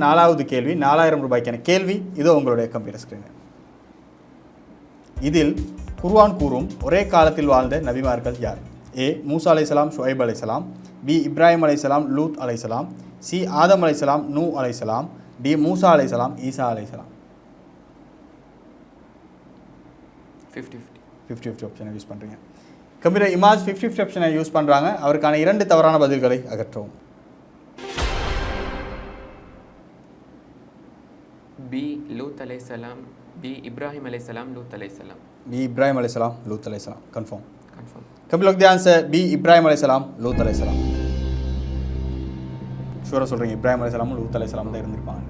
நாலாவது கேள்வி நாலாயிரம் ரூபாய்க்கான கேள்வி இதோ உங்களுடைய கம்ப்யூட்டர் ஸ்கிரீன் இதில் குர்ஆன் கூறும் ஒரே காலத்தில் வாழ்ந்த நபிமார்கள் யார்? ஏ மூசா அலைசலாம் ஷுஐப் அலைசலாம் பி இப்ராஹிம் அலைசலாம் லூத் அலைசலாம் சி ஆதம் அலைசலாம் நூ அலைசலாம் டி மூசா அலைசலாம் ஈசா அலைசலாம் ஃபிஃப்டி ஃபிஃப்டி ஃபிஃப்டி ஃபிஃப்டி ஆப்ஷனை யூஸ் பண்ணுறீங்க கம்ப்யூட்டர் இமாஜ் ஃபிஃப்டி ஃபிஃப்டி ஆப்ஷனை யூஸ் பண்ணுறாங்க அவருக்கான இரண்டு தவறான பதில்களை அகற்றவும். பி லூத் அலைசலாம் பி இப்ராஹிம் அலைசலாம் லூத் அலைசலாம் பி இப்ராஹிம் அலைசலாம் லூத் அலைசலாம் கன்ஃபார்ம் கன்ஃபார்ம் கபில் தி ஆன்சர் பி இப்ராஹிம் அலைசலாம் லூத் அலைசலாம் ஷூராக சொல்கிறீங்க இப்ராஹிம் அலைசலாம் லூத் அலைசலாம் தான் இருந்திருப்பாங்க.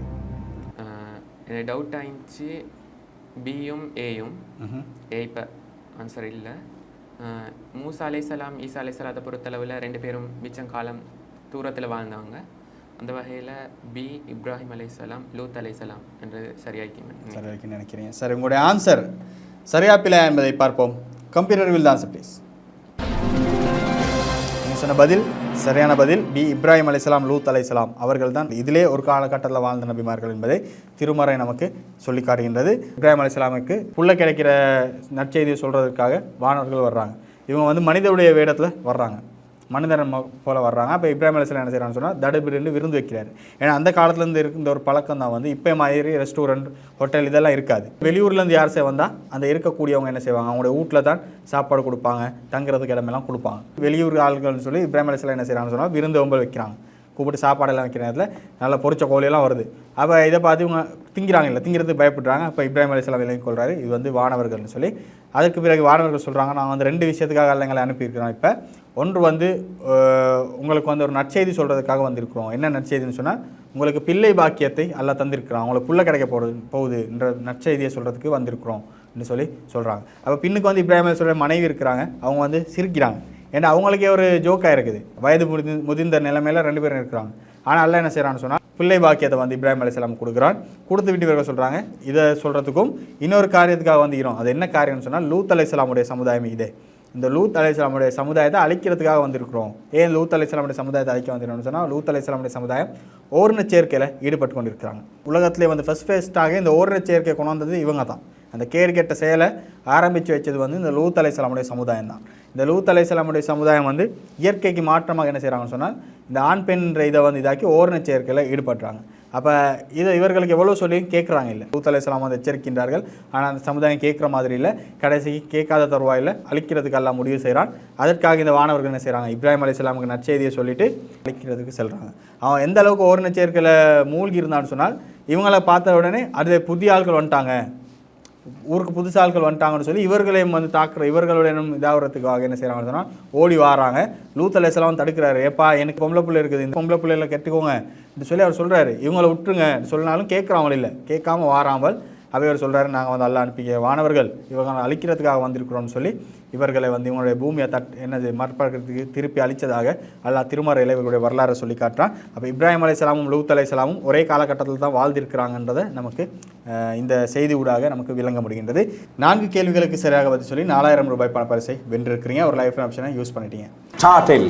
எனக்கு டவுட் ஆயிடுச்சு. பியும் ஏயும். ஏ இப்போ ஆன்சர் இல்லை. மூசா அலைசலாம் ஈசா அலைசலாத்தை பொறுத்தளவில் ரெண்டு பேரும் மிச்சம் காலம் தூரத்தில் வாழ்ந்தவங்க. அந்த வகையில் பி இப்ராஹிம் அலைசலாம் லூத் அலைசலாம் என்று சரியாக்கி சரியாக்கி நினைக்கிறேன் நினைக்கிறீங்க. சரி உங்களுடைய ஆன்சர் சரியா பிள்ளை என்பதை பார்ப்போம். கம்ப்யூட்டர் வில் தான் ப்ளீஸ் நீங்கள் சொன்ன பதில் சரியான பதில். பி இப்ராஹிம் அலைசலாம் லூத் அலைசலாம் அவர்கள் தான் இதிலே ஒரு காலகட்டத்தில் வாழ்ந்த நபிமார்கள் என்பதை திருமறை நமக்கு சொல்லி காட்டுகின்றது. இப்ராஹிம் அலைசலாமுக்கு புள்ள கிடைக்கிற நற்செய்தியை சொல்கிறதுக்காக வானவர்கள் வர்றாங்க. இவங்க வந்து மனிதனுடைய வேடத்தில் வர்றாங்க. மனிதன் போல வர்றாங்க. அப்போ இப்ராஹிம் அலிஸ்லாம் என்ன செய்கிறான்னு சொன்னால் தடுபிரின்னு விருந்து வைக்கிறாரு. ஏன்னா அந்த காலத்துலேருந்து இருந்த ஒரு பழக்கம் தான் வந்து இப்போ மாதிரி ரெஸ்டாரண்ட் ஹோட்டல் இதெல்லாம் இருக்காது. வெளியூர்லேருந்து யார் செய்ய வந்தால் அந்த இருக்கக்கூடியவங்க என்ன செய்வாங்க? அவங்களுடைய வீட்டில் தான் சாப்பாடு கொடுப்பாங்க தங்குறதுக்கு இடமெல்லாம் கொடுப்பாங்க. வெளியூர் ஆள்கள்னு சொல்லி இப்ராஹிம் அலிஸ்லாம் என்ன செய்கிறான்னு சொன்னால் விருந்து ஒம்பல் வைக்கிறாங்க. கூப்பிட்டு சாப்பாடெல்லாம் வைக்கிற நேரத்தில் நல்லா பொறிச்ச கோழியெல்லாம் வருது. அப்போ இதை பார்த்து இவங்க திங்கிறாங்க இல்லை திங்கிறது பயப்படுறாங்க. அப்போ இப்ராஹிம் அலிஸ்லாம் விலங்கி கொள்கிறாரு இது வந்து வானவர்கள்னு சொல்லி. அதுக்கு பிறகு வானவர்கள் சொல்கிறாங்க நான் வந்து ரெண்டு விஷயத்துக்காக அல்லங்களை அனுப்பியிருக்கிறோம் இப்போ ஒன்று வந்து உங்களுக்கு வந்து ஒரு நற்செய்தி சொல்கிறதுக்காக வந்திருக்கிறோம். என்ன நற்செய்தின்னு சொன்னால் உங்களுக்கு பிள்ளை பாக்கியத்தை எல்லாம் தந்திருக்கிறான். உங்களுக்கு புள்ள கிடைக்க போகிறது போகுது என்ற நற்செய்தியை சொல்கிறதுக்கு வந்திருக்கிறோம் அப்படின்னு சொல்லி சொல்கிறாங்க அப்போ பின்னுக்கு வந்து இப்ராஹிம் சொல்கிற மனைவி இருக்கிறாங்க அவங்க வந்து சிரிக்கிறாங்க. ஏன்னா அவங்களுக்கே ஒரு ஜோக்காக இருக்குது. வயது முதி முதிர்ந்த நிலைமையில ரெண்டு பேரும் இருக்கிறாங்க. ஆனால் அல்ல என்ன செய்கிறான்னு சொன்னால் பிள்ளை பாக்கியத்தை வந்து இப்ராஹிம் அலிஸ்லாம் கொடுக்குறான். கொடுத்து விட்டு இவர்கள் சொல்கிறாங்க இதை சொல்கிறதுக்கும் இன்னொரு காரியத்துக்காக வந்துக்கிறோம் அது என்ன காரியம்னு சொன்னால் லூத் அலிஸ்லாமுடைய சமுதாயம் இதே. இந்த லூத் அலிஸ்லாமுடைய சமுதாயத்தை அழிக்கிறதுக்காக வந்திருக்கிறோம். ஏன் லூத் அலிஸ்லாமுடைய சமுதாயத்தை அழிக்க வந்திருக்கோம்னு சொன்னால் லூத் அலிஸ்லாமுடைய சமுதாயம் ஓரின சேர்க்கையில் ஈடுபட்டு கொண்டிருக்கிறாங்க. உலகத்திலே வந்து ஃபஸ்ட் ஃபேஸ்ட்டாக இந்த ஓரின சேர்க்கை கொண்டு வந்தது இவங்க தான். அந்த கேடுகெட்ட செயலை ஆரம்பித்து வச்சது வந்து இந்த லூத் அலைசலாமுடைய சமுதாயம் தான். இந்த லூத் அலைசலாமுடைய சமுதாயம் வந்து இயற்கைக்கு மாற்றமாக என்ன செய்கிறாங்கன்னு சொன்னால் இந்த ஆண் பெண்ன்ற இதை வந்து இதாக்கி ஓரண சேர்க்கையில் ஈடுபடுறாங்க. அப்போ இதை இவர்களுக்கு எவ்வளோ சொல்லி கேட்குறாங்க இல்லை. லூத் அலைசலாம் வந்து எச்சரிக்கின்றார்கள். ஆனால் அந்த சமுதாயம் கேட்குற மாதிரி இல்லை. கடைசிக்கு கேட்காத தருவாயில் அழிக்கிறதுக்கு எல்லாம் முடிவு செய்கிறான் அதற்காக இந்த வானவர்கள் என்ன செய்கிறாங்க இப்ராஹிம் அலைசலாமுக்கு நற்செய்தியை சொல்லிட்டு அழிக்கிறதுக்கு செல்கிறாங்க அவன் எந்த அளவுக்கு ஓரண சேர்க்கையில் மூழ்கி இருந்தான்னு சொன்னால் இவங்களை பார்த்த உடனே அது புதிய ஆட்கள் வந்துட்டாங்க. ஊருக்கு புதுசு ஆட்கள் வந்துட்டாங்கன்னு சொல்லி இவர்களையும் வந்து தாக்குற இவர்களுடன் இதாகிறதுக்காக என்ன செய்கிறாங்கன்னு சொன்னால் ஓடி வாராங்க. லூத் அலைசலாம் தடுக்கிறாரு. ஏப்பா எனக்கு பொம்பளை பிள்ளை இருக்குது இந்த பொம்பளை பிள்ளைகளை கெட்டுக்கோங்க. என்று சொல்லி அவர் சொல்கிறாரு இவங்களை விட்டுருங்க சொன்னாலும் கேட்குறவங்க இல்லை. கேட்காம வாராமல் அவர் சொல்கிறாரு நாங்கள் வந்து அல்ல அனுப்பிக்க வானவர்கள் இவங்க அழிக்கிறதுக்காக வந்திருக்கிறோம்னு சொல்லி இவர்களை வந்து இவங்களுடைய பூமியை தட் என்னது மறுபக்கிறதுக்கு திருப்பி அழிச்சதாக அல்லாஹ் திருமறையில் இவர்களுடைய வரலாறை சொல்லி காட்டுறான். அப்போ இப்ராஹிம் அலைசலாமும் லூத் அலைசலாமும் ஒரே காலகட்டத்தில் தான் வாழ்ந்திருக்கிறாங்கன்றதை நமக்கு இந்த செய்தி ஊடாக நமக்கு விளங்க முடிகின்றது. நான்கு கேள்விகளுக்கு சரியாக பதில் சொல்லி நாலாயிரம் ரூபாய் பண பரிசை வென்றிருக்கிறீங்க. ஒரு லைஃப் ஆப்ஷனை யூஸ் பண்ணிட்டீங்க. சாட்டில்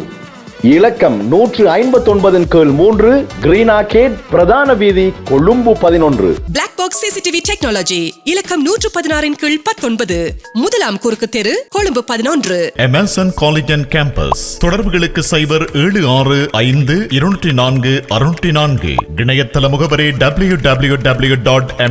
இலக்கம் நூற்று ஐம்பத்தொன்பதின் கீழ் மூன்று கிரீன் ஆர்கேட் பிரதான வீதி கொழும்பு பதினொன்று. பிளாக் பாக்ஸ் சிசிடிவி டெக்னாலஜி இலக்கம் நூற்று பதினாறின் கீழ் பத்தொன்பது. முதலாம் குறுக்கு தெரு கொழும்பு பதினொன்று. எமர்சன் காலேஜ் அண்ட் கேம்பஸ் தொடர்புகளுக்கு சைபர் ஏழு ஆறு ஐந்து இருநூற்றி நான்கு அறுநூற்றி நான்கு. இணையதள முகவரி டபிள்யூ டபிள்யூ டபிள்யூ டாட்